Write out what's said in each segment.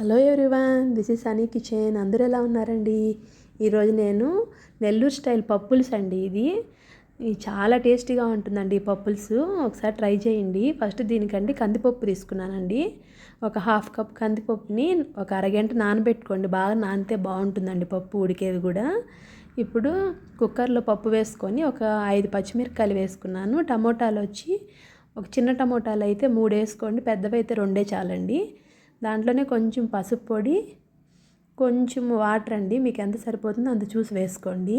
Hello everyone this is Sunny kitchen. అందరూ ఎలా ఉన్నారండి? ఈరోజు నేను నెల్లూరు స్టైల్ పప్పుల్స్ అండి ఇది. చాలా టేస్టీగా ఉంటుందండి ఈ పప్పుల్స్. ఒకసారి ట్రై చేయండి. ఫస్ట్ దీనికండి కందిపప్పు తీసుకున్నానండి. ఒక హాఫ్ కప్ కందిపప్పుని ఒక అరగంట నానబెట్టుకోండి. బాగా నానితే బాగుంటుందండి పప్పు ఉడికేది కూడా. ఇప్పుడు కుక్కర్లో పప్పు వేసుకొని ఒక ఐదు పచ్చిమిరపకాయలు వేసుకున్నాను. టమోటాలు వచ్చి ఒక చిన్న టమోటాలు అయితే మూడు వేసుకోండి. పెద్దవి అయితే రెండే చాలండి. దాంట్లోనే కొంచెం పసుపు పొడి కొంచెం వాటర్ అండి మీకు ఎంత సరిపోతుందో అంత చూసి వేసుకోండి.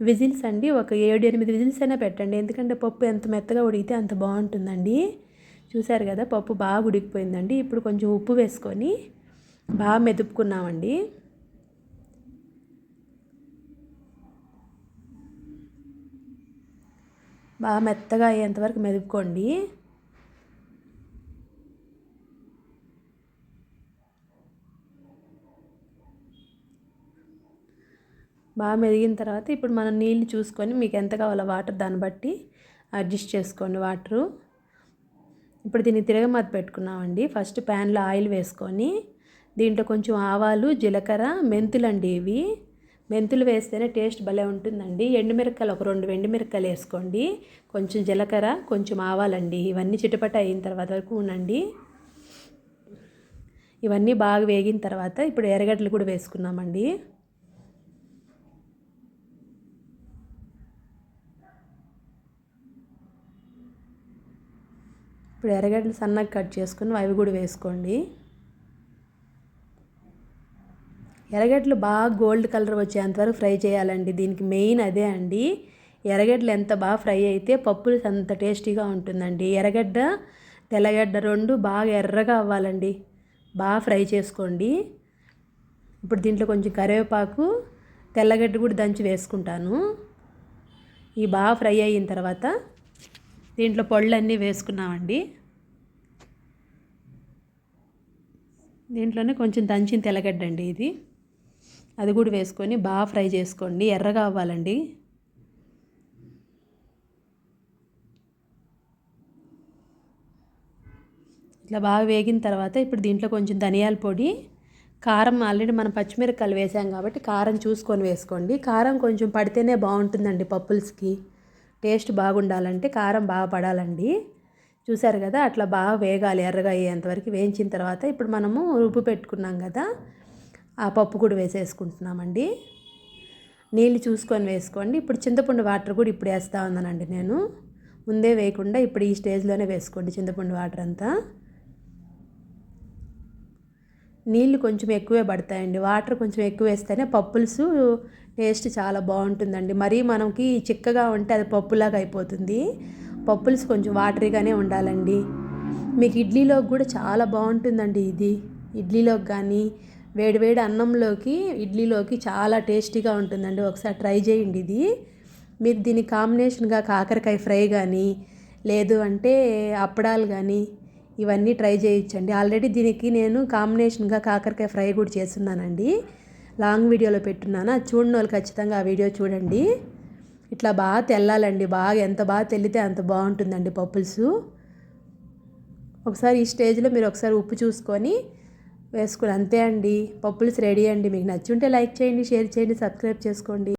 విజిల్స్ అండి ఒక ఏడు ఎనిమిది విజిల్స్ అయినా పెట్టండి. ఎందుకంటే పప్పు ఎంత మెత్తగా ఉడికితే అంత బాగుంటుందండి. చూశారు కదా పప్పు బాగా ఉడికిపోయిందండి. ఇప్పుడు కొంచెం ఉప్పు వేసుకొని బాగా మెదుపుకున్నామండి. బాగా మెత్తగా అయ్యేంతవరకు మెదుపుకోండి. బాగా మెదిగిన తర్వాత ఇప్పుడు మనం నీళ్ళు చూసుకొని మీకు ఎంత కావాలో వాటర్ దాన్ని బట్టి అడ్జస్ట్ చేసుకోండి వాటరు. ఇప్పుడు దీన్ని తిరగమతి పెట్టుకున్నామండి. ఫస్ట్ ప్యాన్లో ఆయిల్ వేసుకొని దీంట్లో కొంచెం ఆవాలు జీలకర్ర మెంతులు అండి ఇవి. మెంతులు వేస్తేనే టేస్ట్ భలే ఉంటుందండి. ఎండుమిరకాయలు ఒక రెండు ఎండుమిరకాయలు వేసుకోండి. కొంచెం జీలకర్ర కొంచెం ఆవాలండి ఇవన్నీ చిటపట అయిన తర్వాత వరకు ఉండండి. ఇవన్నీ బాగా వేగిన తర్వాత ఇప్పుడు ఎర్రగడ్డలు కూడా వేసుకున్నామండి. ఇప్పుడు ఎర్రగడ్డలు సన్నగా కట్ చేసుకుని అవి కూడా వేసుకోండి. ఎర్రగడ్డలు బాగా గోల్డ్ కలర్ వచ్చేంతవరకు ఫ్రై చేయాలండి. దీనికి మెయిన్ అదే అండి. ఎర్రగడ్డలు ఎంత బాగా ఫ్రై అయితే పప్పులు అంత టేస్టీగా ఉంటుందండి. ఎర్రగడ్డ తెల్లగడ్డ రెండు బాగా ఎర్రగా అవ్వాలండి. బాగా ఫ్రై చేసుకోండి. ఇప్పుడు దీంట్లో కొంచెం కరివేపాకు తెల్లగడ్డ కూడా దంచి వేసుకుంటాను. ఈ బాగా ఫ్రై అయిన తర్వాత దీంట్లో పళ్ళన్నీ వేసుకున్నామండి. దీంట్లోనే కొంచెం దంచిన తెల్లగడ్డండి ఇది. అది కూడా వేసుకొని బాగా ఫ్రై చేసుకోండి. ఎర్రగా అవ్వాలండి. ఇట్లా బాగా వేగిన తర్వాత ఇప్పుడు దీంట్లో కొంచెం ధనియాల పొడి కారం ఆల్రెడీ మనం పచ్చిమిరపకాయలు వేసాం కాబట్టి కారం చూసుకొని వేసుకోండి. కారం కొంచెం పడితేనే బాగుంటుందండి పప్పుల్స్కి. టేస్ట్ బాగుండాలంటే కారం బాగా పడాలండి. చూసారు కదా అట్లా బాగా వేగాలి ఎర్రగా అయ్యేంతవరకు వేయించిన తర్వాత ఇప్పుడు మనము ఉప్పు పెట్టుకున్నాం కదా ఆ పప్పు కూడా వేసేసుకుంటున్నామండి. నీళ్ళు చూసుకొని వేసుకోండి. ఇప్పుడు చింతపండు వాటర్ కూడా ఇప్పుడు వేస్తూ ఉన్నానండి నేను. ముందే వేయకుండా ఇప్పుడు ఈ స్టేజ్లోనే వేసుకోండి చింతపండు వాటర్ అంతా. నీళ్ళు కొంచెం ఎక్కువే పడతాయండి. వాటర్ కొంచెం ఎక్కువ వేస్తేనే పప్పులుసు టేస్ట్ చాలా బాగుంటుందండి. మరీ మనకి చిక్కగా ఉంటే అది పప్పులాగా అయిపోతుంది. పప్పులుసు కొంచెం వాటరీగానే ఉండాలండి. మీకు ఇడ్లీలోకి కూడా చాలా బాగుంటుందండి ఇది. ఇడ్లీలోకి కానీ వేడివేడి అన్నంలోకి ఇడ్లీలోకి చాలా టేస్టీగా ఉంటుందండి. ఒకసారి ట్రై చేయండి ఇది. మీరు దీని కాంబినేషన్గా కాకరకాయ ఫ్రై కానీ లేదు అంటే అప్పడాలు కానీ ఇవన్నీ ట్రై చేయొచ్చండి ఆల్రెడీ దీనికి నేను కాంబినేషన్గా కాకరకాయ ఫ్రై కూడా చేస్తున్నానండి. లాంగ్ వీడియోలో పెట్టున్నాను. అది చూడని వాళ్ళు ఖచ్చితంగా ఆ వీడియో చూడండి. ఇట్లా బాగా తెల్లాలండి. బాగా ఎంత బాగా తెల్లితే అంత బాగుంటుందండి పప్పుల్సు. ఒకసారి ఈ స్టేజ్లో మీరు ఒకసారి ఉప్పు చూసుకొని వేసుకుని అంతే అండి. పప్పుల్స్ రెడీ అండి. మీకు నచ్చుంటే లైక్ చేయండి షేర్ చేయండి సబ్స్క్రైబ్ చేసుకోండి.